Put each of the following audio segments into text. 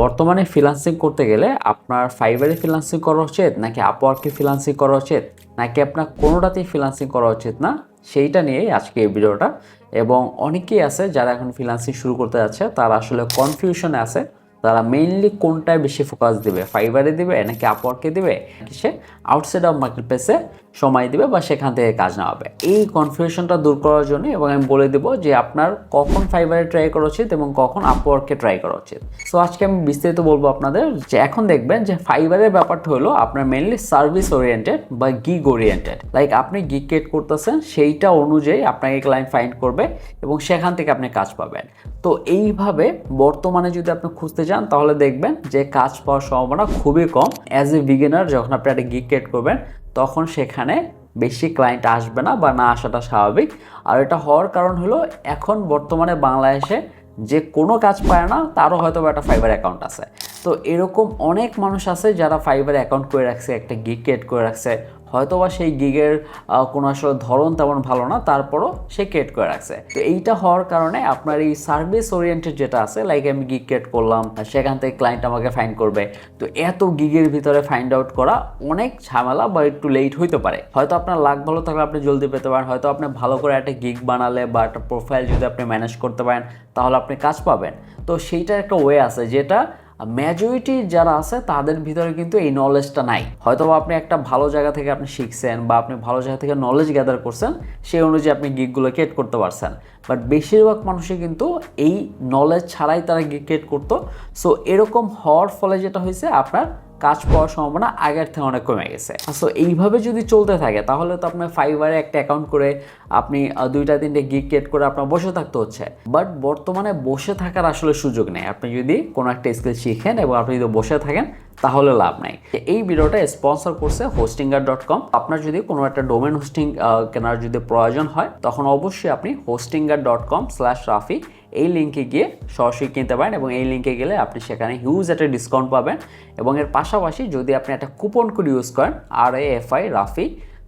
বর্তমানে ফ্রিলান্সিং করতে গেলে আপনার ফাইবারে ফ্রিলান্সিং করা উচিত, নাকি আপওয়ার্কে ফ্রিলান্সিং করা উচিত, নাকি আপনার কোনোটাতেই ফ্রিলান্সিং করা উচিত না, সেইটা নিয়েই আজকে এই ভিডিওটা। এবং অনেকেই আছে যারা এখন ফ্রিলান্সিং শুরু করতে যাচ্ছে, তারা আসলে কনফিউশনে আছে, তারা মেইনলি কোনটায় বেশি ফোকাস দিবে ফাইবারে দিবে, নাকি আপওয়ার্কে দিবে সে আউটসাইড অফ মার্কেট প্লেসে সময় দিবে বা সেখান থেকে কাজ না হবে। এই কনফিউশনটা দূর করার জন্য এবং আমি বলে দেব যে আপনার কখন ফাইবারে ট্রাই করা উচিত এবং কখন আপওয়ার্কে ট্রাই করা উচিত। সো আজকে আমি বিস্তারিত বলব আপনাদের যে এখন দেখবেন যে ফাইবারের ব্যাপারটা হলো আপনার মেনলি সার্ভিস ওরিয়েন্টেড বা গিগ ওরিয়েন্টেড লাইক আপনি গিগ ক্রিয়েট করতেছেন, সেইটা অনুযায়ী আপনাকে ক্লায়েন্ট ফাইন্ড করবে এবং সেখান থেকে আপনি কাজ পাবেন। তো এইভাবে বর্তমানে যদি আপনি খুঁজতে যান, তাহলে দেখবেন যে কাজ পাওয়ার সম্ভাবনা খুবই কম। অ্যাজ এ বিগিনার যখন আপনি একটা গিগ ক্রিয়েট করবেন, তখন সেখানে বেশি ক্লায়েন্ট আসবে না বা না আসাটা স্বাভাবিক। আর এটা হওয়ার কারণ হলো, এখন বর্তমানে বাংলাদেশে যে কোনো কাজ পায় না, তারও হয়তো একটা ফাইবার অ্যাকাউন্ট আছে। তো এরকম অনেক মানুষ আছে যারা ফাইবার অ্যাকাউন্ট করে রাখছে, একটা গিগ ক্রিয়েট করে রাখছে হয়তো বা সেই গিগের কোনো আসলে ধরন তেমন ভালো না, তারপরও সে ক্রিয়েট করে রাখছে। তো এইটা হওয়ার কারণে আপনার এই সার্ভিস ওরিয়েন্টেড যেটা আছে লাইক আমি গিগ ক্রিয়েট করলাম সেখান থেকে ক্লায়েন্ট আমাকে ফাইন্ড করবে, তো এত গিগের ভিতরে ফাইন্ড আউট করা অনেক ঝামেলা বা একটু লেট হইতে পারে। হয়তো আপনার লাক ভালো থাকলে আপনি জলদি পেতে পারেন, হয়তো আপনি ভালো করে একটা গিগ বানালে বা একটা প্রোফাইল যদি আপনি ম্যানেজ করতে পারেন, তাহলে আপনি কাজ পাবেন। তো সেইটার একটা ওয়ে আছে, যেটা মেজরিটি যারা আছে, তাদের ভিতরে কিন্তু এই নলেজটা নাই। হয়তো আপনি একটা ভালো জায়গা থেকে আপনি শিখছেন বা আপনি ভালো জায়গা থেকে নলেজ গ্যাদার করছেন, সেই অনুযায়ী আপনি গিকগুলো ক্রিয়েট করতে পারছেন। বাট বেশিরভাগ মানুষই কিন্তু এই নলেজ ছাড়াই তারা গিগ ক্রিয়েট করতো। সো এরকম হওয়ার ফলে যেটা হয়েছে, আপনার কাজ পাওয়ার সম্ভাবনা আগের থেকে অনেক কমে গেছে। সো এইভাবে যদি চলতে থাকে, তাহলে তো আপনার ফাইবারে একটা অ্যাকাউন্ট করে আপনি দুইটা তিনটে গিগ ক্রিয়েট করে আপনার বসে থাকতে হচ্ছে। বাট বর্তমানে বসে থাকার আসলে সুযোগ নেই। আপনি যদি কোনো একটা স্কিল শিখেন এবং আপনি যদি বসে থাকেন, তাহলে লাভ নাই। এই ভিডিওটা স্পন্সর করছে হোস্টিঙ্গার ডট কম আপনার যদি কোনো একটা ডোমেন হোস্টিং কেনার যদি প্রয়োজন হয়, তখন অবশ্যই আপনি Hostinger dot com slash Rafi এই লিঙ্কে গিয়ে সরাসরি কিনতে পারেন এবং এই লিঙ্কে গেলে আপনি সেখানে হিউজ একটা ডিসকাউন্ট পাবেন। এবং এর পাশাপাশি যদি আপনি একটা কুপন কোড ইউজ করেন R A F I Rafi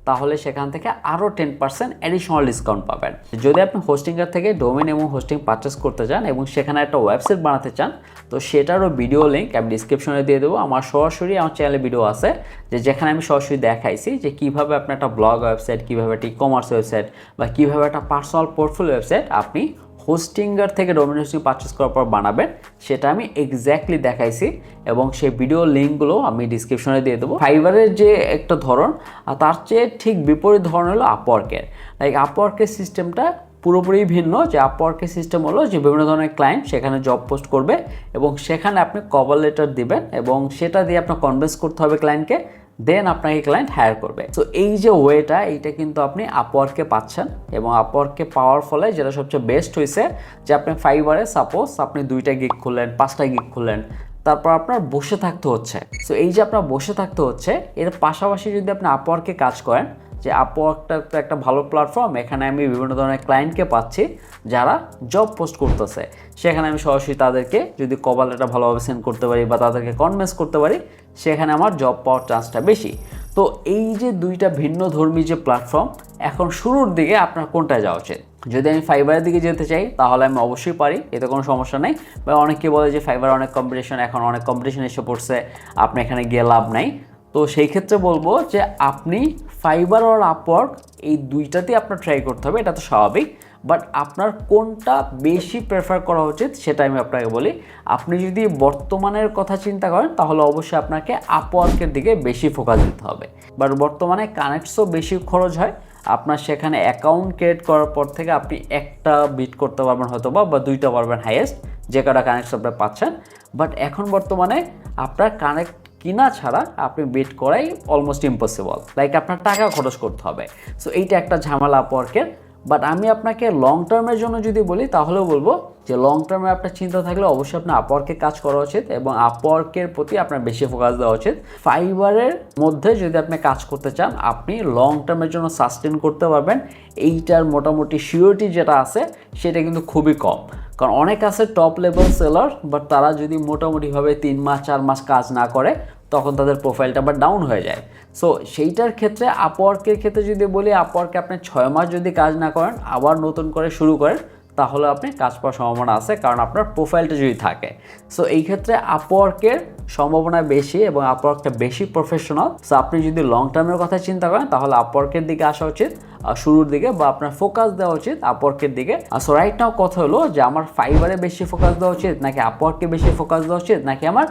তাহলে সেখান থেকে আরও টেন পার্সেন্ট অ্যাডিশনাল ডিসকাউন্ট পাবেন। যদি আপনি হোস্টিংয়ের থেকে ডোমেন এবং হোস্টিং পারচেস করতে চান এবং সেখানে একটা ওয়েবসাইট বানাতে চান, তো সেটারও ভিডিও লিঙ্ক আমি ডিসক্রিপশনে দিয়ে দেবো। আমার সরাসরি আমার চ্যানেলে ভিডিও আছে, যে যেখানে আমি সরাসরি দেখাইছি যে কীভাবে আপনি একটা ব্লগ ওয়েবসাইট কীভাবে একটা ই কমার্স ওয়েবসাইট বা কীভাবে একটা পার্সোনাল পোর্টফোলিও ওয়েবসাইট আপনি হোস্টিঙ্গার থেকে ডোমেন হোস্টিং পারচেস করার পর বানাবেন, সেটা আমি এক্স্যাক্টলি দেখাইছি এবং সেই ভিডিও লিঙ্কগুলো আমি ডিসক্রিপশনে দিয়ে দেবো। ফাইবারের যে একটা ধরন, আর তার চেয়ে ঠিক বিপরীত ধরন হলো আপওয়ার্কের লাইক আপওয়ার্কের সিস্টেমটা পুরোপুরি ভিন্ন, যে আপওয়ার্কের সিস্টেম হলো যে বিভিন্ন ধরনের ক্লায়েন্ট সেখানে জব পোস্ট করবে এবং সেখানে আপনি কভার লেটার দিবেন এবং সেটা দিয়ে আপনার কনভিন্স করতে হবে ক্লায়েন্টকে দেন আপনাকে ক্লায়েন্ট হায়ার করবে। তো এই যে ওয়েটা, এইটা কিন্তু আপনি আপওয়ার্কে পাচ্ছেন এবং আপওয়ার্কে পাওয়ার ফলে যেটা সবচেয়ে বেস্ট হয়েছে যে আপনি ফাইবারে সাপোজ আপনি দুইটা গিগ খুললেন, পাঁচটা গিগ খুললেন, তারপর আপনার বসে থাকতে হচ্ছে। সো এই যে আপনার বসে থাকতে হচ্ছে, এর পাশাপাশি যদি আপনি আপওয়ার্কে কাজ করেন যে আপওয়ার্কটা তো একটা ভালো প্ল্যাটফর্ম এখানে আমি বিভিন্ন ধরনের ক্লায়েন্টকে পাচ্ছি যারা জব পোস্ট করতেছে। সেখানে আমি সরাসরি তাদেরকে যদি কভারলেটা ভালোভাবে সেন্ড করতে পারি বা তাদেরকে কনভেন্স করতে পারি, সেখানে আমার জব পাওয়ার চান্সটা বেশি। তো এই যে দুইটা ভিন্ন ধর্মী যে প্ল্যাটফর্ম এখন শুরুর দিকে আপনার কোনটায় যাওয়া উচিত? যদি আমি ফাইবারের দিকে যেতে চাই, তাহলে আমি অবশ্যই পারি, এতে কোনো সমস্যা নেই। বা অনেকে বলে যে ফাইবার অনেক কম্পিটিশন এখন অনেক কম্পিটিশন এসে পড়ছে, আপনি এখানে গিয়ে লাভ নাই। তো সেই ক্ষেত্রে বলব যে আপনি ফাইবার আর আপওয়ার্ক এই দুইটাতেই আপনার ট্রাই করতে হবে, এটা তো স্বাভাবিক। বাট আপনার কোনটা বেশি প্রেফার করা উচিত সেটা আমি আপনাকে বলি। আপনি যদি বর্তমানের কথা চিন্তা করেন, তাহলে অবশ্যই আপনাকে আপওয়ার্কের দিকে বেশি ফোকাস দিতে হবে। বাট বর্তমানে কানেক্টসও বেশি খরচ হয়। আপনার সেখানে অ্যাকাউন্ট ক্রিয়েট করার পর থেকে আপনি একটা বিট করতে পারবেন হয়তো বা বা দুইটা পারবেন হাইয়েস্ট যে কটা কানেক্টস আপনি পাচ্ছেন। বাট এখন বর্তমানে আপনার কানেক্ট কিনা ছাড়া আপনি বিট করাই অলমোস্ট ইম্পসিবল লাইক আপনার টাকা খরচ করতে হবে। সো এইটা একটা ঝামেলা আপওয়ার্কের বাট আমি আপনাকে লং টার্মের জন্য যদি বলি, তাহলেও বলব যে লং টার্মে আপনার চিন্তা থাকলে অবশ্যই আপনার আপওয়ার্কে কাজ করা উচিত এবং আপওয়ার্কের প্রতি আপনার বেশি ফোকাস দেওয়া উচিত। ফাইবারের মধ্যে যদি আপনি কাজ করতে চান, আপনি লং টার্মের জন্য সাস্টেন করতে পারবেন। এইটার মোটামুটি শিওরিটি যেটা আছে, সেটা কিন্তু খুবই কম। কারণ অনেক আছে টপ লেভেল সেলার বাট তারা যদি মোটামুটিভাবে তিন মাস, চার মাস কাজ না করে, তখন তাদের প্রোফাইলটা আবার ডাউন হয়ে যায়। সো সেইটার ক্ষেত্রে আপওয়ার্কের ক্ষেত্রে যদি বলি আপওয়ার্কে আপনি ছয় মাস যদি কাজ না করেন, আবার নতুন করে শুরু করেন, তাহলে আপনি কাজ পাওয়ার সম্ভাবনা আছে, কারণ আপনার প্রোফাইলটা যদি থাকে। সো এই ক্ষেত্রে আপওয়ার্কের সম্ভাবনা বেশি এবং আপওয়ার্কটা বেশি প্রফেশনাল সো আপনি যদি লং টার্মের কথা চিন্তা করেন, তাহলে আপওয়ার্কের দিকে আসা উচিত। শুরুর দিকে বা আপনার ফোকাস দেওয়া উচিত আপওয়ার্কের দিকে। সো রাইট নাও কথা হলো যে আমার ফাইবারে বেশি ফোকাস দেওয়া উচিত নাকি আপওয়ার্কে বেশি ফোকাস দেওয়া উচিত নাকি আমার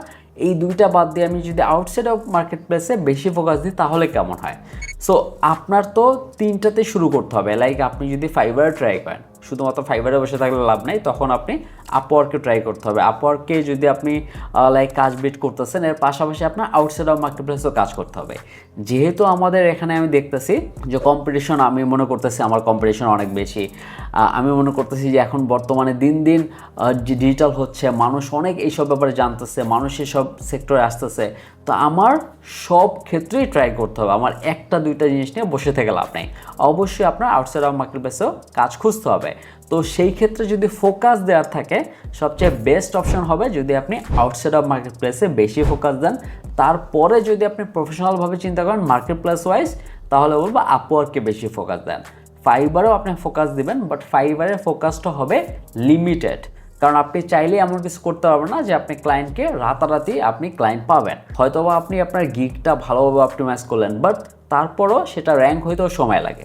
এই দুইটা বাদ দিয়ে আমি যদি আউটসাইড অফ মার্কেট প্লেসে বেশি ফোকাস দিই তাহলে কেমন হয়? সো আপনার তো তিনটাতে শুরু করতে হবে। লাইক আপনি যদি ফাইবারে ট্রাই করেন শুধুমাত্র ফাইবারে বসে থাকলে লাভ নেই, তখন আপনি আপওয়ার্কে ট্রাই করতে হবে। আপওয়ার্কে যদি আপনি লাইক কাজ বিট করতেছেন, এর পাশাপাশি আপনার আউটসাইড অফ মার্কেট প্লেসেও কাজ করতে হবে। যেহেতু আমাদের এখানে আমি দেখতেছি যে কম্পিটিশন আমি মনে করতেছি আমার কম্পিটিশন অনেক বেশি। আমি মনে করতেছি যে এখন বর্তমানে দিন দিন ডিজিটাল হচ্ছে, মানুষ অনেক এইসব ব্যাপারে জানতেছে, মানুষ এসব সেক্টরে আসতেছে। তো আমার সব ক্ষেত্রেই ট্রাই করতে হবে। আমার একটা, দুইটা জিনিস নিয়ে বসে থেকে লাভ নেই। অবশ্যই আপনার আউটসাইড অফ মার্কেট প্লেসেও কাজ খুঁজতে হবে। তো সেই ক্ষেত্রে যদি ফোকাস দেওয়ার থাকে, সবচেয়ে বেস্ট অপশন হবে যদি আপনি আউটসাইড অফ মার্কেট প্লেসে বেশি ফোকাস দেন। তারপরে যদি আপনি প্রফেশনালভাবে চিন্তা করেন মার্কেট প্লেস ওয়াইজ তাহলে বলব আপওয়ার্ককে বেশি ফোকাস দেন। ফাইবারেও আপনি ফোকাস দিবেন বাট ফাইবারের ফোকাসটা হবে লিমিটেড কারণ আপনি চাইলে এমন কিছু করতে পারবেন না যে আপনি ক্লায়েন্টকে রাতারাতি আপনি ক্লায়েন্ট পাবেন। হয়তোবা আপনি আপনার গিগটা ভালোভাবে অপটিমাইজ করলেন বাট তারপরও সেটা র্যাঙ্ক হইতেও সময় লাগে।